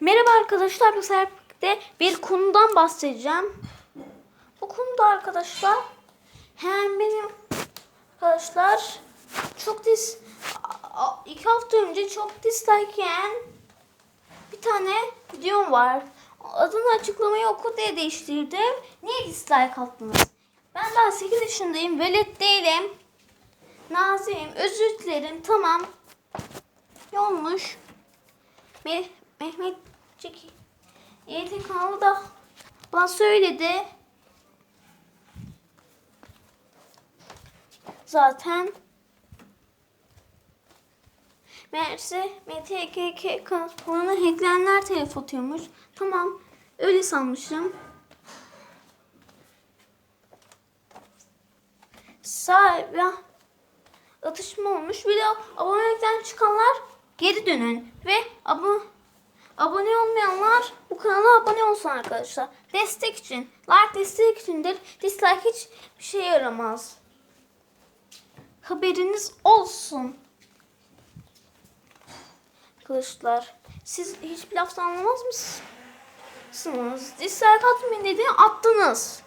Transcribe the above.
Merhaba arkadaşlar bu sefer bir konudan bahsedeceğim. Bu konuda arkadaşlar hem benim arkadaşlar çok dis iki hafta önce çok dislike yiyen bir tane videom var. Adını açıklamayı oku diye değiştirdim. Niye dislike attınız? Ben daha 8 yaşındayım. Velet değilim. Naziyim. Özür dilerim. Tamam. Ne olmuş? Me Mehmetcik Yiğit'in kanalı da bana söyledi. Zaten Meğerse MTKK kanalına hacklenenler telef atıyormuş. Tamam öyle sanmışım. Sahibi atışma olmuş. Bir de abonelikten çıkanlar geri dönün. Ve abone, abone olmayanlar bu kanala abone olsun arkadaşlar. Destek için. Like destek içindir. Dislike hiç bir şey yaramaz. Haberiniz olsun. Arkadaşlar siz hiçbir laftan anlamaz mısınız? Dislike atmayın dedi attınız.